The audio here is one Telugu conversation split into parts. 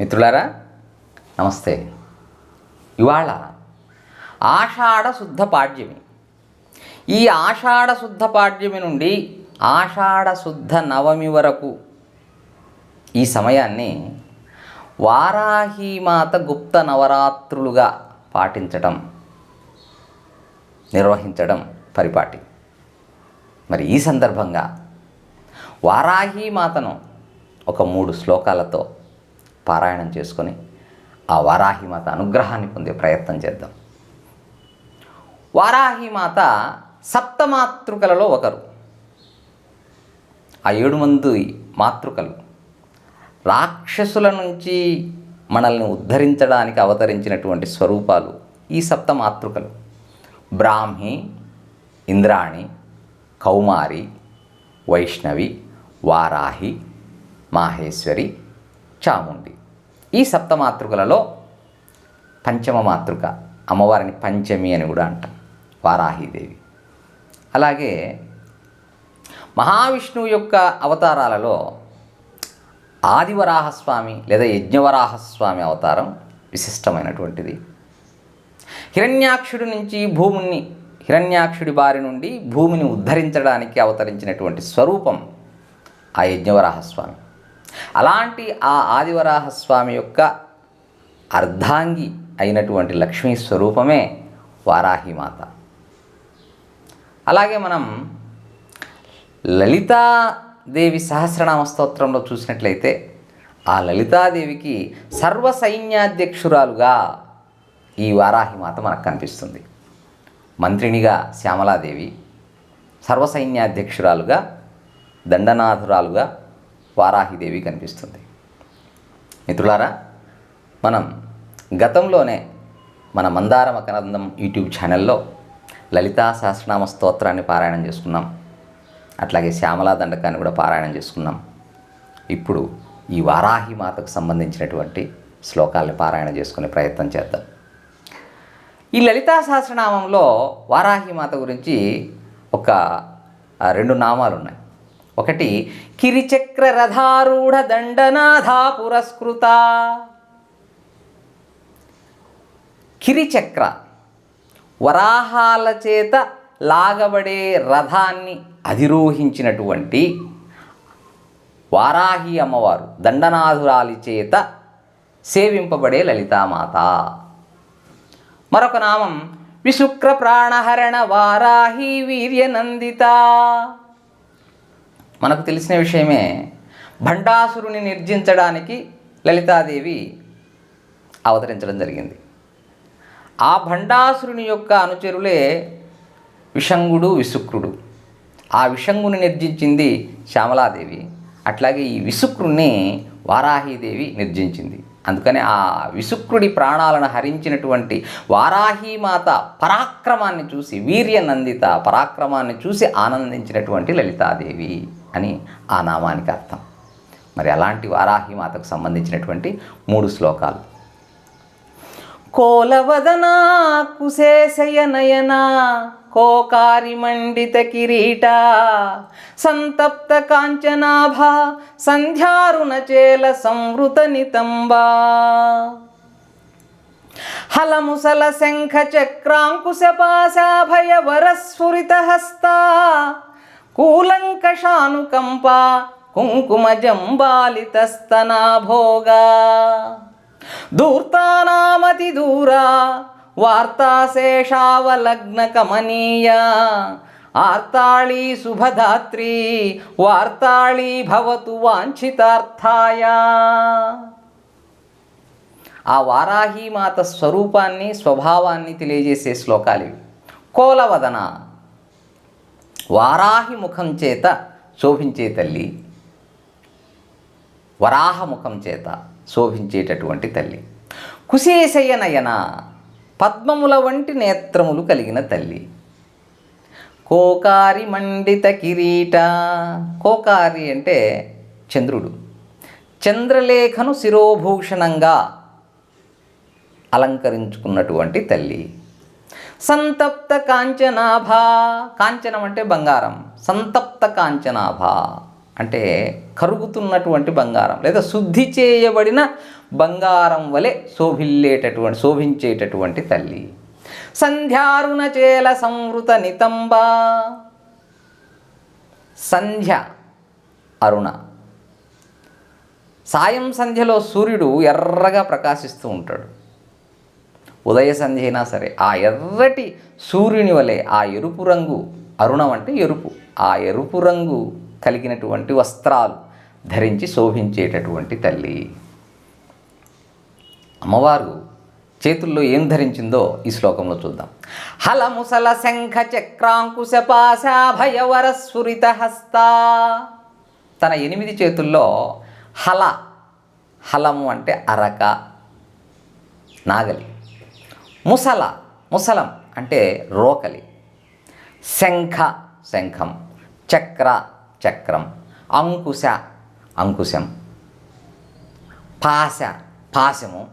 మిత్రులారా నమస్తే. ఇవాళ ఆషాఢ శుద్ధ పాడ్యమి. ఈ ఆషాఢ శుద్ధ పాడ్యమి నుండి ఆషాఢ శుద్ధ నవమి వరకు ఈ సమయాన్ని వారాహీమాత గుప్త నవరాత్రులుగా పాటించడం నిర్వహించడం పరిపాటి. మరి ఈ సందర్భంగా వారాహీమాతను ఒక మూడు శ్లోకాలతో పారాయణం చేసుకొని ఆ వారాహిమాత అనుగ్రహాన్ని పొందే ప్రయత్నం చేద్దాం. వారాహిమాత సప్తమాతృకలలో ఒకరు. ఆ ఏడు మంది మాతృకలు. రాక్షసుల నుంచి మనల్ని ఉద్ధరించడానికి అవతరించినటువంటి స్వరూపాలు ఈ సప్తమాతృకలు. బ్రాహ్మి ఇంద్రాణి కౌమారి వైష్ణవి వారాహి మాహేశ్వరి చాముండి ఈ సప్తమాతృకలలో పంచమ మాతృక అమ్మవారిని పంచమి అని కూడా అంటాం వారాహీదేవి. అలాగే మహావిష్ణువు యొక్క అవతారాలలో ఆదివరాహస్వామి లేదా యజ్ఞవరాహస్వామి అవతారం విశిష్టమైనటువంటిది. హిరణ్యాక్షుడి నుంచి భూమిని హిరణ్యాక్షుడి బారి నుండి భూమిని ఉద్ధరించడానికి అవతరించినటువంటి స్వరూపం ఆ యజ్ఞవరాహస్వామి. అలాంటి ఆ ఆదివరాహస్వామి యొక్క అర్ధాంగి అయినటువంటి లక్ష్మీ స్వరూపమే వారాహిమాత అలాగే మనం లలితాదేవి సహస్రనామ స్తోత్రంలో చూసినట్లయితే ఆ లలితాదేవికి సర్వ సైన్యాధ్యక్షురాలుగా ఈ వారాహిమాత మనకు కనిపిస్తుంది. మంత్రినిగా శ్యామలాదేవి సర్వ సైన్యాధ్యక్షురాలుగా దండనాథురాలుగా వారాహిదేవి కనిపిస్తుంది. మిత్రులారా మనం గతంలోనే మన మందార మకరందం యూట్యూబ్ ఛానల్లో లలితా సహస్రనామ స్తోత్రాన్ని పారాయణం చేసుకున్నాం. అట్లాగే శ్యామలా దండకాన్ని కూడా పారాయణం చేసుకున్నాం. ఇప్పుడు ఈ వారాహి మాతకు సంబంధించినటువంటి శ్లోకాల్ని పారాయణ చేసుకునే ప్రయత్నం చేద్దాం. ఈ లలితా సహస్రనామంలో వారాహి మాత గురించి ఒక రెండు నామాలు ఉన్నాయి ఒకటి కిరిచక్ర రథారూఢ దండనాథా పురస్కృత కిరిచక్ర వరాహాల చేత లాగబడే రథాన్ని అధిరోహించినటువంటి వారాహి అమ్మవారు దండనాథురాలి చేత సేవింపబడే లలితామాత. మరొక నామం విశుక్ర ప్రాణహరణ వారాహి వీర్యనందిత. మనకు తెలిసిన విషయమే భండాసురుని నిర్జించడానికి లలితాదేవి అవతరించడం జరిగింది. ఆ భండాసురుని యొక్క అనుచరులే విషంగుడు విశుక్రుడు. ఆ విషంగుని నిర్జించింది శ్యామలాదేవి. అట్లాగే ఈ విశుక్రుణ్ణి వారాహీదేవి నిర్జించింది. అందుకని ఆ విశుక్రుడి ప్రాణాలను హరించినటువంటి వారాహీమాత పరాక్రమాన్ని చూసి వీర్య నందిత పరాక్రమాన్ని చూసి ఆనందించినటువంటి లలితాదేవి. అని ఆ నామానికి అర్థం. మరి అలాంటి వారాహీమాతకు సంబంధించినటువంటి మూడు శ్లోకాలు. కోలవదనా కుశేశయనయనా కోకారి మండిత కిరీట సంతప్త కాంచనాభా సంధ్యారుణచేల సంవృత నితంబా. హలముసల శంఖ చక్రాంకుశ పాశాభయ వరస్ఫురిత హస్తా. కూలంకషానుకంప కుంకుమ జంబాలితస్తనా భోగా దూర్తానామతి దూరా వార్తాశేషావలగ్న కమనీయ ఆర్తాళీ శుభధాత్రి వార్తాళీ భవతు వాంఛితార్థాయ. ఆ వారాహీమాత స్వరూపాన్ని స్వభావాన్ని తెలియజేసే శ్లోకాలు ఇవి. కోలవదన. వారాహి ముఖం చేత శోభించే తల్లి వరాహ ముఖం చేత శోభించేటటువంటి తల్లి. కుశేశయ నయన పద్మముల వంటి నేత్రములు కలిగిన తల్లి. కోకారి మండిత కిరీట కోకారి అంటే చంద్రుడు. చంద్రలేఖను శిరోభూషణంగా అలంకరించుకున్నటువంటి తల్లి. సంతప్త కాంచనాభ. కాంచనం అంటే బంగారం. సంతప్త కాంచనాభ. అంటే కరుగుతున్నటువంటి బంగారం లేదా శుద్ధి చేయబడిన బంగారం వలె శోభిల్లేటటువంటి శోభించేటటువంటి తల్లి. సంధ్యారుణ చేల సంవృత నితంబ. సంధ్య అరుణ. సాయం సంధ్యలో సూర్యుడు ఎర్రగా ప్రకాశిస్తూ ఉంటాడు. ఉదయ సంధ్య అయినా సరే ఆ ఎర్రటి సూర్యుని వలె ఆ ఎరుపు రంగు అరుణం అంటే ఎరుపు. ఆ ఎరుపు రంగు కలిగినటువంటి వస్త్రాలు ధరించి శోభించేటటువంటి తల్లి. అమ్మవారు చేతుల్లో ఏం ధరించిందో ఈ శ్లోకంలో చూద్దాం. హలముసల శంఖ చక్రాంకుశ పాశాభయవర సురిత హస్త. తన ఎనిమిది చేతుల్లో హల. హలము అంటే అరక. నాగలి. ముసల ముసలం అంటే రోకలి. శంఖ శంఖం. చక్ర చక్రం. అంకుశ అంకుశం. పాశ పాశము.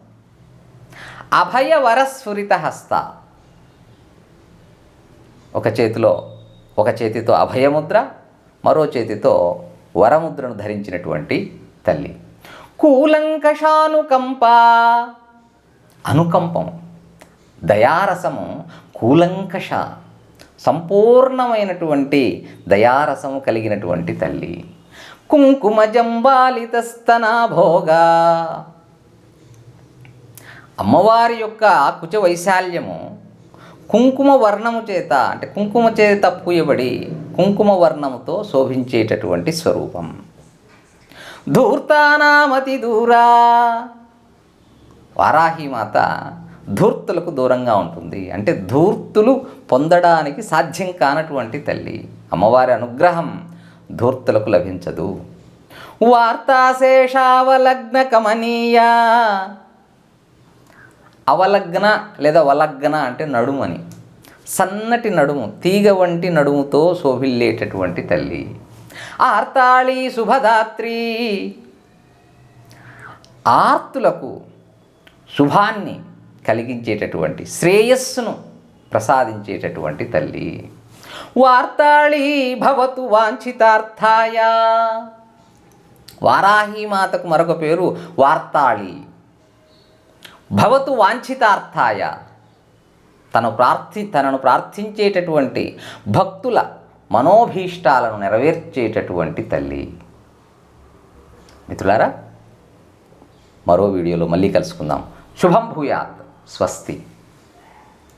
అభయవరస్ఫురిత హస్త ఒక చేతిలో ఒక చేతితో అభయముద్ర మరో చేతితో వరముద్రను ధరించినటువంటి తల్లి. కూలంకషానుకంప. అనుకంపము. దయారసము కూలంకష సంపూర్ణమైనటువంటి దయారసము కలిగినటువంటి తల్లి. కుంకుమ జంబాలితస్తనా భోగా అమ్మవారి యొక్క కుచ వైశాల్యము కుంకుమ వర్ణము చేత అంటే కుంకుమ చేత పూయబడి కుంకుమ వర్ణముతో శోభించేటటువంటి స్వరూపం. ధూర్తానామతి దూరా వారాహిమాత ధూర్తులకు దూరంగా ఉంటుంది. అంటే ధూర్తులు పొందడానికి సాధ్యం కానటువంటి తల్లి అమ్మవారి అనుగ్రహం ధూర్తులకు లభించదు. వార్తాశేషావలగ్న కమనీయ. అవలగ్న లేదా వలగ్న అంటే నడుమని. సన్నటి నడుము తీగ వంటి నడుముతో శోభిల్లేటటువంటి తల్లి. ఆర్తాళి శుభదాత్రి. ఆర్తులకు శుభాన్ని కలిగించేటటువంటి శ్రేయస్సును ప్రసాదించేటటువంటి తల్లి. వార్తాళి భవతు వాంఛితార్థాయ. వారాహి మాతకు మరొక పేరు వార్తాళి. భవతు వాంఛితార్థాయ. తను ప్రార్థి తనను ప్రార్థించేటటువంటి భక్తుల మనోభీష్టాలను నెరవేర్చేటటువంటి తల్లి. మిత్రులారా మరో వీడియోలో మళ్ళీ కలుసుకుందాం. శుభం భూయాత్. స్వస్తి.